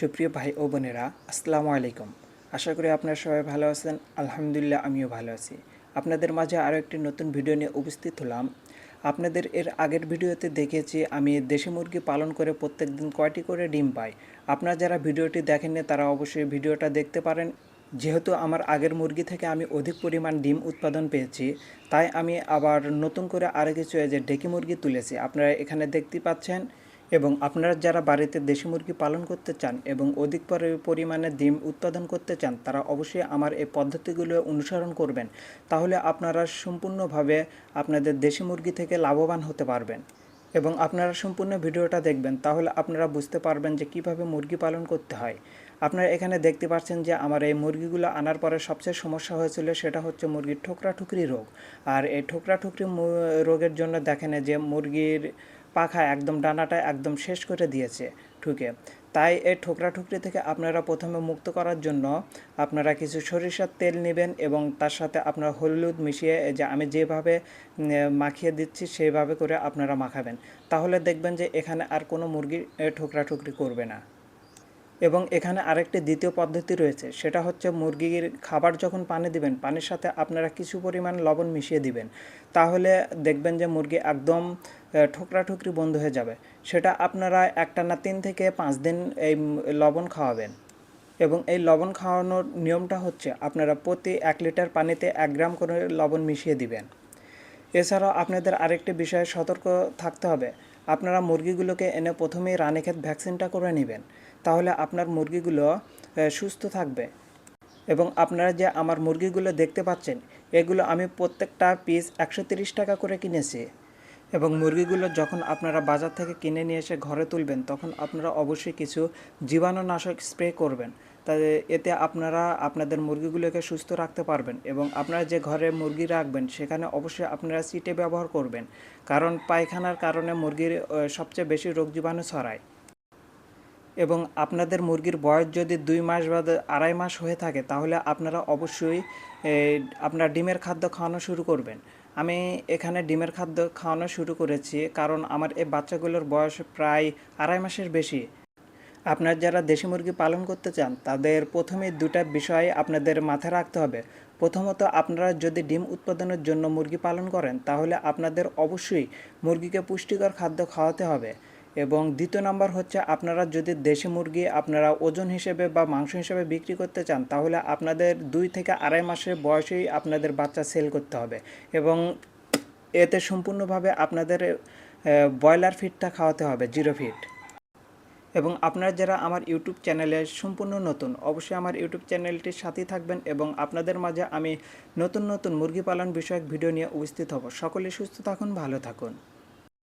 সুপ্রিয় ভাই ও বোনেরা, আসসালামু আলাইকুম। আশা করি আপনারা সবাই ভালো আছেন। আলহামদুলিল্লাহ, আমিও ভালো আছি। আপনাদের মাঝে আরও একটি নতুন ভিডিও নিয়ে উপস্থিত হলাম। আপনাদের এর আগের ভিডিওতে দেখেছি, আমি দেশি মুরগি পালন করে প্রত্যেক দিন কয়টি করে ডিম পাই। আপনারা যারা ভিডিওটি দেখেননি, তারা অবশ্যই ভিডিওটা দেখতে পারেন। যেহেতু আমার আগের মুরগি থেকে আমি অধিক পরিমাণ ডিম উৎপাদন পেয়েছি, তাই আমি আবার নতুন করে আরও কিছু যে ডেকি মুরগি তুলেছি। আপনারা এখানে দেখতে পাচ্ছেন এবং আপনারা যারা বাড়িতে দেশি মুরগি পালন করতে চান এবং অধিক পরিমাণে ডিম উৎপাদন করতে চান, তারা অবশ্যই আমার এই পদ্ধতিগুলো অনুসরণ করবেন। তাহলে আপনারা সম্পূর্ণভাবে আপনাদের দেশি মুরগি থেকে লাভবান হতে পারবেন। এবং আপনারা সম্পূর্ণ ভিডিওটা দেখবেন, তাহলে আপনারা বুঝতে পারবেন যে কীভাবে মুরগি পালন করতে হয়। আপনারা এখানে দেখতে পাচ্ছেন যে আমার এই মুরগিগুলো আনার পরে সবচেয়ে সমস্যা হয়েছিল সেটা হচ্ছে মুরগির ঠোকরা ঠুকরি রোগ। আর এই ঠোকরা ঠুকরি রোগের জন্য দেখেন যে মুরগির পাখা একদম ডানাটা একদম শেষ করে দিয়েছে ঠুকে। তাই এই ঠোকরা ঠুকরি থেকে আপনারা প্রথমে মুক্ত করার জন্য আপনারা কিছু সরিষার তেল নেবেন এবং তার সাথে আপনারা হলুদ মিশিয়ে যে আমি যেভাবে মাখিয়ে দিচ্ছি সেইভাবে করে আপনারা মাখাবেন। তাহলে দেখবেন যে এখানে আর কোনো মুরগি ঠোকরা ঠুকরি করবে না। এবং এখানে আরেকটি দ্বিতীয় পদ্ধতি রয়েছে, সেটা হচ্ছে মুরগির খাবার যখন পানি দিবেন, পানির সাথে আপনারা কিছু পরিমাণ লবণ মিশিয়ে দিবেন। তাহলে দেখবেন যে মুরগি একদম ঠোকরা ঠুকরি বন্ধ হয়ে যাবে। সেটা আপনারা একটানা তিন থেকে পাঁচ দিন এই লবণ খাওয়াবেন। এবং এই লবণ খাওয়ানোর নিয়মটা হচ্ছে আপনারা প্রতি এক লিটার পানিতে এক গ্রাম করে লবণ মিশিয়ে দিবেন। এছাড়াও আপনাদের আরেকটি বিষয়ে সতর্ক থাকতে হবে। আপনারা মুরগিগুলোকে এনে প্রথমেই রানীক্ষেত ভ্যাকসিনটা করে নেবেন। তাহলে আপনার মুরগিগুলো সুস্থ থাকবে। এবং আপনারা যে আমার মুরগিগুলো দেখতে পাচ্ছেন, এগুলো আমি প্রত্যেকটার পিস একশো টাকা করে কিনেছি। এবং মুরগিগুলো যখন আপনারা বাজার থেকে কিনে নিয়ে এসে ঘরে তুলবেন, তখন আপনারা অবশ্যই কিছু জীবাণুনাশক স্প্রে করবেন। তাই এতে আপনারা আপনাদের মুরগিগুলোকে সুস্থ রাখতে পারবেন এবং আপনারা যে ঘরে মুরগি রাখবেন, সেখানে অবশ্যই আপনারা সিটে ব্যবহার করবেন। কারণ পায়খানার কারণে মুরগির সবচেয়ে বেশি রোগ জীবাণু ছড়ায়। এবং আপনাদের মুরগির বয়স যদি দুই মাস বা আড়াই মাস হয়ে থাকে, তাহলে আপনারা অবশ্যই আপনার ডিমের খাদ্য খাওয়ানো শুরু করবেন। আমি এখানে ডিমের খাদ্য খাওয়ানো শুরু করেছি, কারণ আমার এই বাচ্চাগুলোর বয়স প্রায় আড়াই মাসের বেশি। আপনার যারা দেশি মুরগি পালন করতে চান, তাদের প্রথমে দুটা বিষয় আপনাদের মাথায় রাখতে হবে। প্রথমত, আপনারা যদি ডিম উৎপাদনের জন্য মুরগি পালন করেন, তাহলে আপনাদের অবশ্যই মুরগিকে পুষ্টিকর খাদ্য খাওয়াতে হবে। এবং দ্বিতীয় নাম্বার হচ্ছে আপনারা যদি দেশি মুরগি আপনারা ওজন হিসেবে বা মাংস হিসেবে বিক্রি করতে চান, তাহলে আপনাদের দুই থেকে আড়াই মাসের বয়সেই আপনাদের বাচ্চা সেল করতে হবে এবং এতে সম্পূর্ণভাবে আপনাদের ব্রয়লার ফিডটা খাওয়াতে হবে জিরো ফিট এবং আপনারা যারা আমার ইউটিউব চ্যানেলে সম্পূর্ণ নতুন, অবশ্যই আমার ইউটিউব চ্যানেলটির সাথেই থাকবেন এবং আপনাদের মাঝে আমি নতুন নতুন মুরগি পালন বিষয়ক ভিডিও নিয়ে উপস্থিত হব। সকলে সুস্থ থাকুন, ভালো থাকুন।